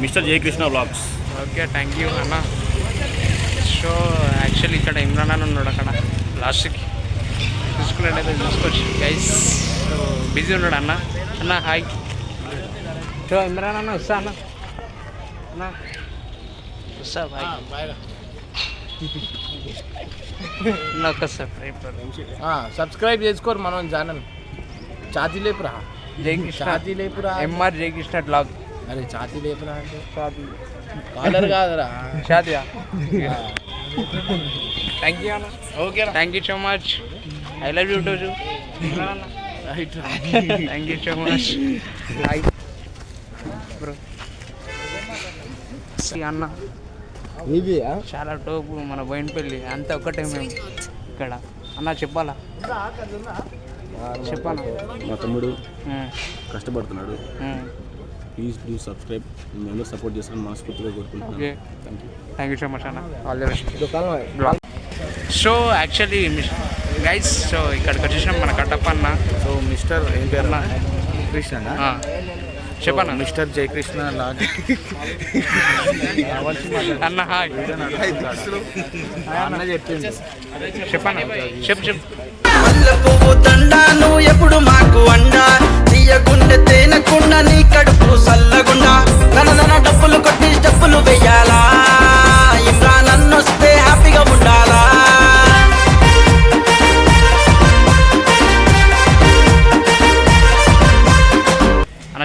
Mister Jayakrishna blogs. Okay thank you అన్న. So actually ఇక్కడ ఇమ్రాన్ అని ఉన్నాడు అక్కడ లాస్ట్కి. చూసుకున్నట్టయితే చూసుకోవచ్చు గైస్ సో బిజీ ఉన్నాడు అన్న. అన్న హాయ్ సో ఇమ్రాన్ అన్న వస్తా అన్న. అన్న వస్తా బాయ్ అన్న ఒక్కసారి సబ్స్క్రైబ్ చేసుకోరు మనం ఛానల్ ఛాతీ లేపురా. జయకృష్ణ ఛాతీ లేపురా. MR Jayakrishna blog. అరే ఛాతీ లేపురా అంటే? కాలర్ కాదురా. షాదియా థ్యాంక్ యూ అన్న. Okay thank you so much I love you too thank you so much bro అన్న. చాలా టోపు మన బోయినపల్లి అంతా ఒక్కటే మేము. ఇక్కడ. అన్న చెప్పాలా? చెప్పాలా? మా తమ్ముడు కష్టపడుతున్నాడు. ప్లీజ్ డూ సబ్స్క్రైబ్ మేము సపోర్ట్ చేస్తాను మనస్ఫూర్తిగా కోరుకుంటున్నాను. థ్యాంక్ యూ సో మచ్ అన్న all the best so actually guys so ఇక్కడికి వచ్చేసినాం మన కట్టప్ప అన్న. సో మిస్టర్ ఏం పేరు కృష్ణ చెప్పన్న మిస్టర్ జయకృష్ణ అన్న. హాయ్ అన్న చెప్పింది చెప్పన్న చెప్పు చెప్పు. ఎప్పుడు మాకు అండా?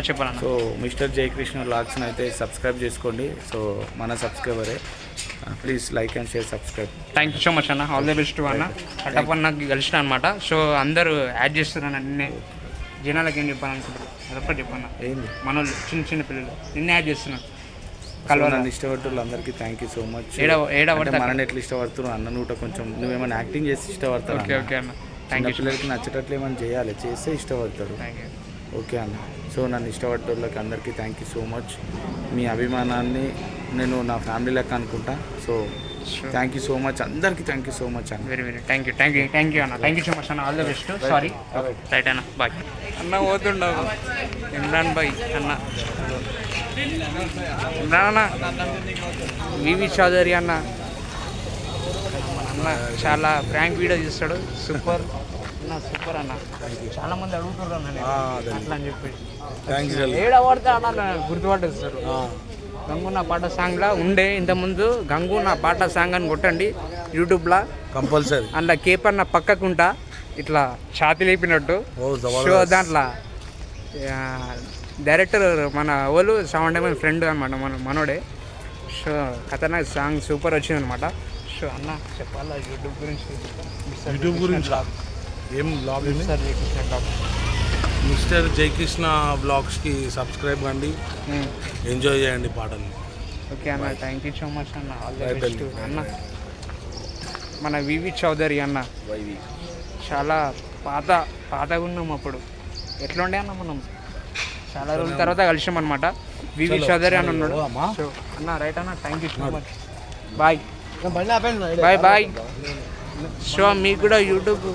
అన్న చెప్పన్న సో మిస్టర్ జయకృష్ణ లాగ్స్ని అయితే సబ్స్క్రైబ్ చేసుకోండి. సో మన సబ్స్క్రైబరే. Please like and share subscribe. Thank you so much అన్న. ఆల్ ది బెస్ట్ అన్న. కట్టప్ప అన్నకి కలిసిన అనమాట సో అందరూ యాడ్ చేస్తున్నారు నిన్నే. జనాలకి ఏం చెప్పాను అనుకుంటారు అదొక్కటి చెప్పన్న. ఏంది? మన చిన్న చిన్న పిల్లలు. నిన్నే యాడ్ చేస్తున్నారు సో కలవాలి? నన్ను ఇష్టపడ్డ వాళ్ళందరికీ థ్యాంక్ యూ సో మచ్ ఏడ ఏడ అంటే పడతా మనని ఎట్లా ఇష్టపడుతున్నారు? అన్న నూట కొంచెం నువ్వేమైనా యాక్టింగ్ చేసి ఇష్టపడతారు ఓకే ఓకే అన్న. థ్యాంక్ యూ పిల్లలకి నచ్చేటట్లు ఏమైనా చేయాలి. చేస్తే ఇష్టపడతారు థ్యాంక్ యూ ఓకే అన్న. సో నన్ను ఇష్టపడ్డ వాళ్ళకి అందరికీ థ్యాంక్ యూ సో మచ్ మీ అభిమానాన్ని నేను నా ఫ్యామిలీ లెక్క అనుకుంటా. So thank you so much అందరికీ థ్యాంక్ యూ సో మచ్ అన్న. Very very thank you thank you thank you అన్న. థ్యాంక్ యూ సో మచ్ అన్న. All the best sorry right అన్న. బాయ్ అన్న పోతుండవు. ఇమ్రాన్ బాయ్ అన్న. ఇమ్రాన్ అన్న. వివి చౌదరి అన్న. అన్న చాలా ప్రాంక్ వీడియో తీస్తాడు. సూపర్ అన్న సూపర్ అన్న. చాలా మంది అడుగుతున్నారు అన్న నేను. అట్లా అని చెప్పి. ఏడ పడితే అన్న గుర్తుపట్టేస్తారు గంగు నా పాట సాంగ్లో ఉండే ఇంతకుముందు. గంగు నా పాట సాంగ్ అని కొట్టండి యూట్యూబ్లో కంపల్సరీ. అందులో కేప్ అన్న పక్కకుంటా ఇట్లా ఛాతి లేపినట్టు. షో దాంట్లో. డైరెక్టర్ మన ఓలు సౌండ్ మన ఫ్రెండ్ అనమాట మన మనోడే. సో ఖతర్నాక్ సాంగ్ సూపర్ వచ్చింది అనమాట సో అన్న చెప్పాలా యూట్యూబ్ గురించి? యూట్యూబ్ గురించి? ఏం బ్లాగ్ జయకృష్ణ మిస్టర్ జయకృష్ణ బ్లాగ్స్కి సబ్స్క్రైబ్ కండి. ఎంజాయ్ చేయండి పాటలు. ఓకే అన్న థ్యాంక్ యూ సో మచ్ అన్న. All the best. అన్న. మన వివి చౌదరి అన్న. చాలా పాత పాతగా ఉన్నాం అప్పుడు. ఎట్లుండే అన్న మనం? చాలా రోజుల తర్వాత కలిసాం అనమాట వివి చౌదరి అని ఉన్నాడు. సో అన్న రైట్ అన్న thank you so much bye bye bye so మీకు కూడా యూట్యూబ్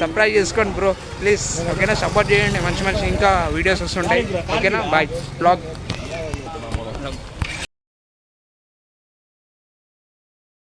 సబ్స్క్రైబ్ చేసుకోండి బ్రో. ప్లీజ్. ఓకేనా? సపోర్ట్ చేయండి. మంచి మంచి ఇంకా వీడియోస్ వస్తుంటాయి. ఓకేనా? బాయ్. బ్లాగ్.